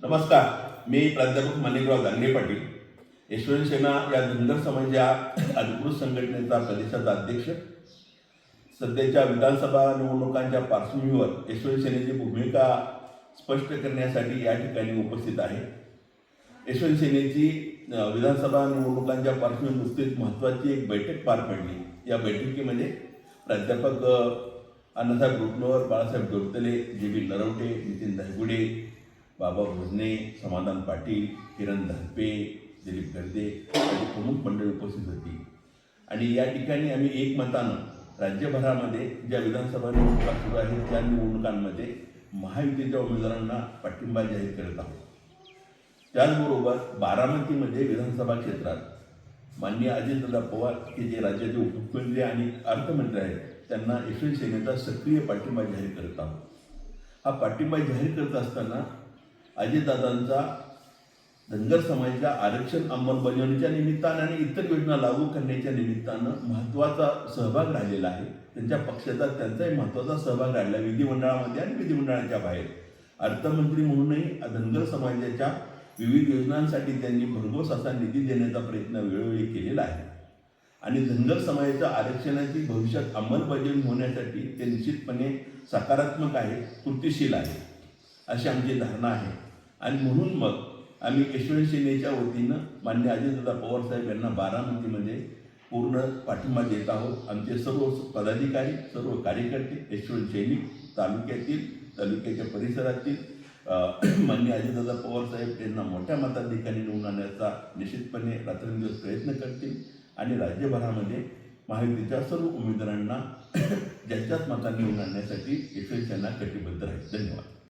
नमस्कार मी प्राध्यापक माणिकराव दांगे पाटील. यशवंत सेना या धनगर समाज या अधिकृत संघटनेचा प्रदेशाचा अध्यक्ष. सध्याच्या विधानसभा निवडणुकांच्या पार्श्वभूमीवर यशवंत सेनेची भूमिका स्पष्ट करण्यासाठी या ठिकाणी उपस्थित आहे. यशवंत सेनेची विधानसभा निवडणुकांच्या पार्श्वभूमीवर नुकतीच महत्त्वाची एक बैठक पार पडली. या बैठकीमध्ये प्राध्यापक अण्णासाहेब रुपनवर बाळासाहेब डोरतले जे बी नरवटे नितीन धायगुडे बाबा भोजने समाधान पाटील किरण धनपे दिलीप गर्दे आदी प्रमुख मंडळी उपस्थित होती. आणि या ठिकाणी आम्ही एकमतानं राज्यभरामध्ये ज्या विधानसभा निवडणुका सुरू आहेत त्या निवडणुकांमध्ये महायुतीच्या उमेदवारांना पाठिंबा जाहीर करत आहोत. त्याचबरोबर बारामतीमध्ये विधानसभा क्षेत्रात माननीय अजितदादा पवार हे जे राज्याचे उपमुख्यमंत्री आणि अर्थमंत्री आहेत त्यांना यशवंत सेनेचा सक्रिय पाठिंबा जाहीर करत आहोत. हा पाठिंबा जाहीर करत असताना अजितदादांचा धनगर समाजाच्या आरक्षण अंमलबजावणीच्या निमित्तानं आणि इतर योजना लागू करण्याच्या निमित्तानं महत्त्वाचा सहभाग राहिलेला आहे. त्यांच्या पक्षाचा त्यांचाही महत्त्वाचा सहभाग राहिला विधिमंडळामध्ये आणि विधिमंडळाच्या बाहेर. अर्थमंत्री म्हणूनही धनगर समाजाच्या विविध योजनांसाठी त्यांनी भरघोस असा निधी देण्याचा प्रयत्न वेळोवेळी केलेला आहे. आणि धनगर समाजाच्या आरक्षणाची भविष्यात अंमलबजावणी होण्यासाठी ते निश्चितपणे सकारात्मक आहे कृतीशील आहे. अशी आमची धारणा आहे. आणि म्हणून मग आम्ही यशवंत सेनेच्या वतीनं मान्य अजितदादा पवारसाहेब यांना बारामतीमध्ये पूर्ण पाठिंबा देत आहोत. आमचे सर्व पदाधिकारी सर्व कार्यकर्ते यशवंत सैनिक तालुक्यातील तालुक्याच्या परिसरातील मान्य अजितदादा पवारसाहेब यांना मोठ्या मताधिकारी निवडून आणण्याचा निश्चितपणे रात्रंदिवस प्रयत्न करतील. आणि राज्यभरामध्ये महायुतीच्या सर्व उमेदवारांना ज्यांच्याच मतांनी निवडून आणण्यासाठी यशवंत सेना कटिबद्ध आहे धन्यवाद.